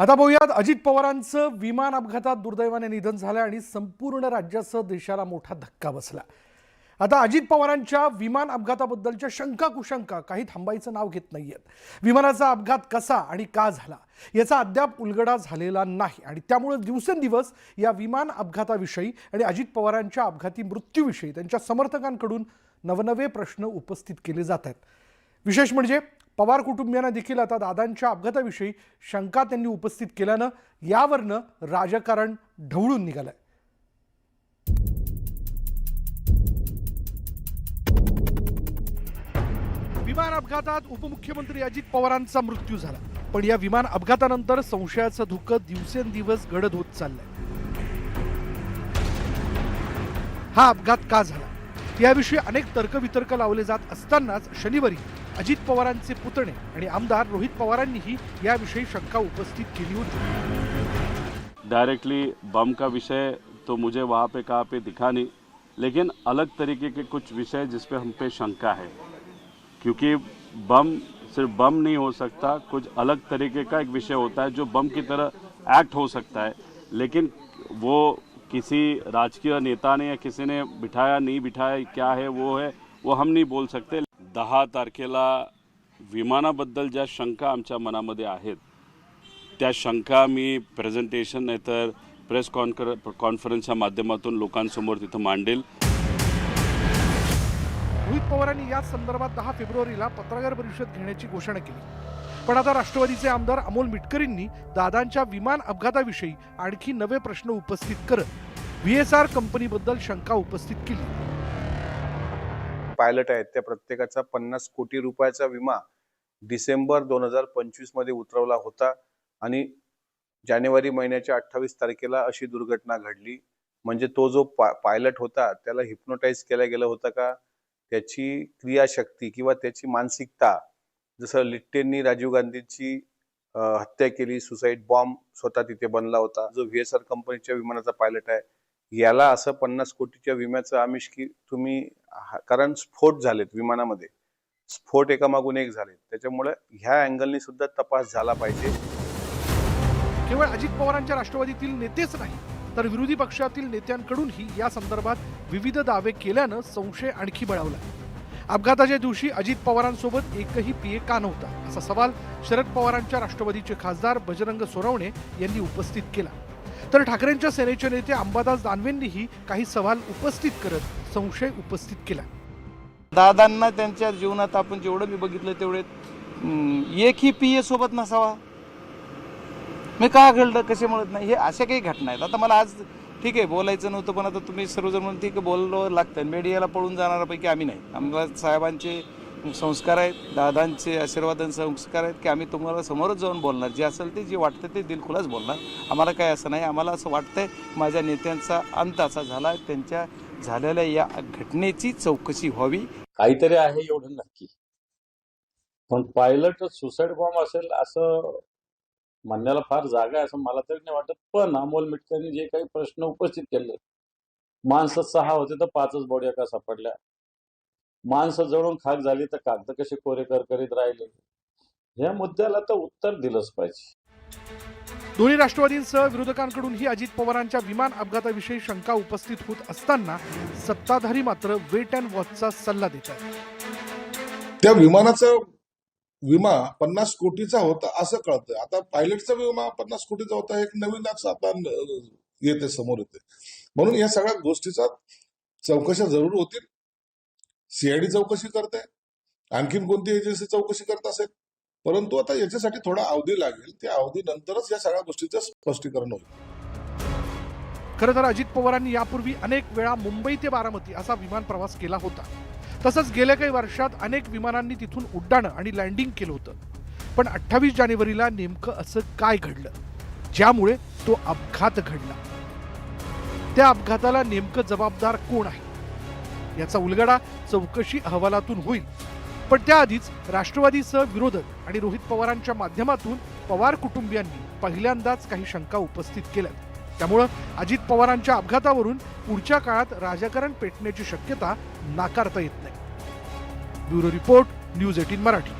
आता पाहूयात अजित पवारांचं विमान अपघातात दुर्दैवाने निधन झालं आणि संपूर्ण राज्यासह देशाला मोठा धक्का बसला. आता अजित पवारांच्या विमान अपघाताबद्दलच्या शंका कुशंका काही थांबायचं नाव घेत नाहीयेत. विमानाचा अपघात कसा आणि का झाला याचा अद्याप उलगडा झालेला नाही आणि त्यामुळे दिवसेंदिवस या विमान अपघाताविषयी आणि अजित पवारांच्या अपघाती मृत्यूविषयी त्यांच्या समर्थकांकडून नवनवे प्रश्न उपस्थित केले जात आहेत. विशेष म्हणजे पवार कुटुंबियांना देखील आता दादांच्या अपघाताविषयी शंका त्यांनी उपस्थित केल्यानं यावरनं राजकारण ढवळून निघालंय. विमान अपघातात उपमुख्यमंत्री अजित पवारांचा मृत्यू झाला. पण या विमान अपघातानंतर संशयाचं धुकं दिवसेंदिवस गडद होत चाललंय. हा अपघात का झाला? याविषयी अनेक तर्कवितर्क लावले जात असतानाच शनिवारी अजित पवारांचे पुतणे आणि आमदार रोहित पवारांनीही याविषयी शंका उपस्थित केली होती. डायरेक्टली बम का विषय तो मुझे वहाँ पे कहाँ पे दिखा नहीं लेकिन अलग तरीके के कुछ विषय जिस पे हम पे शंका है। क्योंकि बम सिर्फ बम नहीं हो सकता कुछ अलग तरीके का एक विषय होता है जो बम की तरह एक्ट हो सकता है। लेकिन वो किसी राजकीय नेता ने या किसी ने बिठाया नहीं बिठाया क्या है वो है वो हम नहीं बोल सकते। दहा तारखेला विमानाबद्दल ज्या शंका आमच्या मनामध्ये आहेत त्या शंका मी प्रेझेंटेशन नाहीतर प्रेस कॉन्फर कॉन्फरन्सच्या माध्यमातून लोकांसमोर तिथं मांडेल. रोहित पवारांनी याच संदर्भात दहा फेब्रुवारीला पत्रकार परिषद घेण्याची घोषणा केली. पण आता राष्ट्रवादीचे आमदार अमोल मिटकरींनी दादांच्या विमान अपघाताविषयी आणखी नवे प्रश्न उपस्थित करत व्ही एस आर कंपनीबद्दल शंका उपस्थित केली. पायलट आहेत त्या प्रत्येकाचा पन्नास कोटी रुपयाचा विमा डिसेंबर दोन हजार पंचवीसमध्ये उतरवला होता आणि जानेवारी महिन्याच्या अठ्ठावीस तारखेला अशी दुर्घटना घडली. म्हणजे तो जो पा पायलट होता त्याला हिप्नोटाईज केला गेला होता का? त्याची क्रियाशक्ती किंवा त्याची मानसिकता जसं लिट्टेंनी राजीव गांधींची हत्या केली सुसाईड बॉम्ब स्वतः तिथे बनला होता. जो व्ही एस आर कंपनीच्या विमानाचा पायलट आहे याला असं पन्नास कोटीच्या विम्याचं आमिष की तुम्ही कारण स्फोट झालेत विमानामध्ये. स्फोट एकामागून एक झाले त्याच्यामुळे ह्या अँगलनी सुद्धा तपास झाला पाहिजे. केवळ अजित पवारांच्या राष्ट्रवादीतील नेतेच नाही तर विरोधी पक्षातील नेत्यांकडूनही या संदर्भात विविध दावे केल्यानं संशय आणखी बळावला. अपघाताच्या दिवशी अजित पवारांसोबत एकही पीए का नव्हता असा सवाल शरद पवारांच्या राष्ट्रवादीचे खासदार बजरंग सोनवणे यांनी उपस्थित केला. तर ठाकरेंच्या सेनेचे नेते अंबादास दानवेंनीही काही सवाल उपस्थित करत संशय उपस्थित केला. दादांना त्यांच्या जीवनात आपण जेवढं मी बघितलं तेवढे एकही पी ए सोबत नसावा. मी का घडलं कसे म्हणत नाही हे अशा काही घटना आहेत. आता मला आज ठीक आहे बोलायचं नव्हतं पण आता तुम्ही सर्वजण म्हणून ठीक आहे बोललो लागतं मीडियाला पळून जाणाऱ्यापैकी आम्ही नाही. आम्हाला साहेबांचे संस्कार आहेत दादांचे आशीर्वादांचे संस्कार आहेत की आम्ही तुम्हाला समोरच जाऊन बोलणार. जे असेल ते जे वाटतं ते दिलखुलाच बोलणार. आम्हाला काय असं नाही आम्हाला असं वाटतंय माझ्या नेत्यांचा अंत असा झाला त्यांच्या झालेल्या या घटनेची चौकशी व्हावी. काहीतरी आहे एवढं नक्की. पण पायलट सुसाईड बॉम्ब असेल असं म्हणण्याला फार जागा आहे असं मला तरी नाही वाटत. पण अमोल मिटकरनी जे काही प्रश्न उपस्थित केले माणसं सहा होते तर पाचच बॉड्या का सापडल्या. माणसं जळून खाक झाली तर कागद कसे कोरे करकरीत राहिले? या मुद्द्याला तर उत्तर दिलंच पाहिजे. दोन्ही राष्ट्रवादींसह विरोधकांकडूनही अजित पवारांच्या विमान अपघाताविषयी शंका उपस्थित होत असताना सत्ताधारी मात्र वेट अँड वॉचचा सल्ला देत आहेत. त्या विमानाचा विमा पन्नास कोटीचा होता असं कळतंय. आता पायलटचा विमा पन्नास कोटीचा होता एक नवीनच आता येते समोर येते. म्हणून या सगळ्या गोष्टीचा चौकशा जरूर होतील. सीआयडी चौकशी करते आणखीन कोणती एजन्सी चौकशी करत असेल? परंतु आता याच्यासाठी थोडा अवधी लागेल. त्या अवधीनंतरच या सगळ्या गोष्टीचं स्पष्टीकरण होईल. खरं तर अजित पवारांनी यापूर्वी अनेक वेळा मुंबई ते बारामती असा विमान प्रवास केला होता. तसंच गेल्या काही वर्षात अनेक विमानांनी तिथून उड्डाणं आणि लँडिंग केलं होतं. पण अठ्ठावीस जानेवारीला नेमकं असं काय घडलं? ज्यामुळे तो अपघात घडला. त्या अपघाताला नेमकं जबाबदार कोण आहे? याचा उलगडा चौकशी अहवालातून होईल. पण त्याआधीच राष्ट्रवादीसह विरोधक आणि रोहित पवारांच्या माध्यमातून पवार कुटुंबियांनी पहिल्यांदाच काही शंका उपस्थित केल्या त्यामुळं अजित पवारांच्या अपघातावरून पुढच्या काळात राजकारण पेटण्याची शक्यता नाकारता येत नाही. Bureau report News Eighteen Marathi.